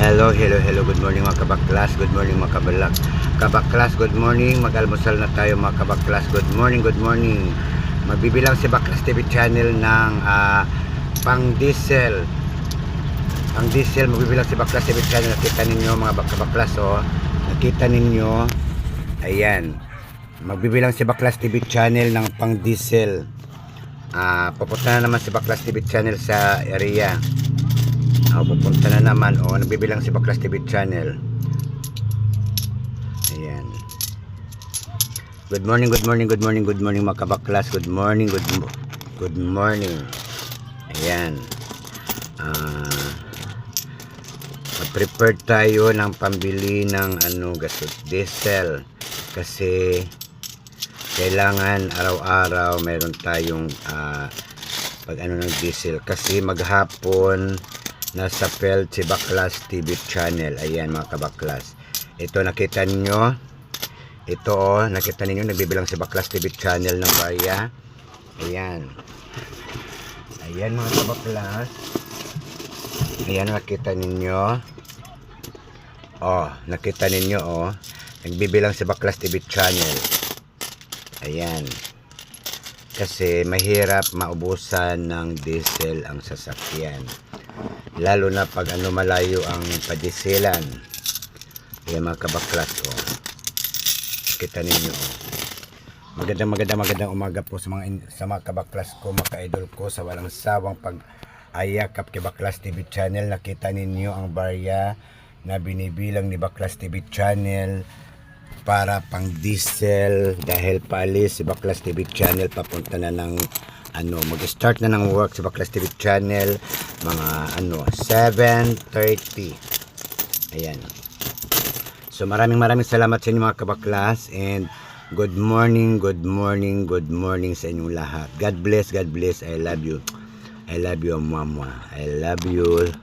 Hello, hello, hello. Good morning mga kabaklas. Good morning mga kabalak. Kabaklas, good morning. Mag-almusal na tayo mga kabaklas. Good morning, good morning. Magbibilang si Baklas TV channel ng ah, pang diesel. Pang diesel, magbibilang si Baklas TV channel. Nakita ninyo mga bak- kabaklas oh. Nakita ninyo. Ayan. Magbibilang si Baklas TV channel ng pang diesel. Ah, pupunta na naman si Baklas TV channel sa area. Ah, pupunta na naman oh, nagbibilang si Baklas TV channel. Ayan. Good morning, good morning, good morning, good morning mga kabaklas. Good morning, good good morning. Ayan. Ah, mag-prepare tayo ng pambili ng ano gasol diesel kasi kailangan araw-araw meron tayong ah, pag ano ng diesel kasi maghapon nasa Pel si Baklas TV channel. Ayan mga kabaklas. Ito nakita ninyo? Ito oh nakita ninyo? Nagbibilang si Baklas TV channel ng baya ayan. Ayan mga kabaklas. Ayan nakita ninyo? Oh nakita ninyo oh. Nagbibilang si Baklas TV channel. Ayan. Kasi mahirap maubusan ng diesel ang sasakyan lalo na pag ano malayo ang padisilan ayan mga kabaklas oh. kita ninyo oh. magandang magandang umaga po sa mga sa mga kabaklas ko mga idol ko sa walang sawang pag ayakap kay Baklas TV channel nakita ninyo ang barya na binibilang ni Baklas TV channel para pang diesel dahil paalis si Baklas TV channel papunta na ng ano mag-start na ng work si Baklas TV channel mga ano 7:30 ayan. So maraming maraming salamat sa inyo mga kabaklas and good morning good morning good morning sa inyong lahat. God bless God bless. I love you. I love you mama I love you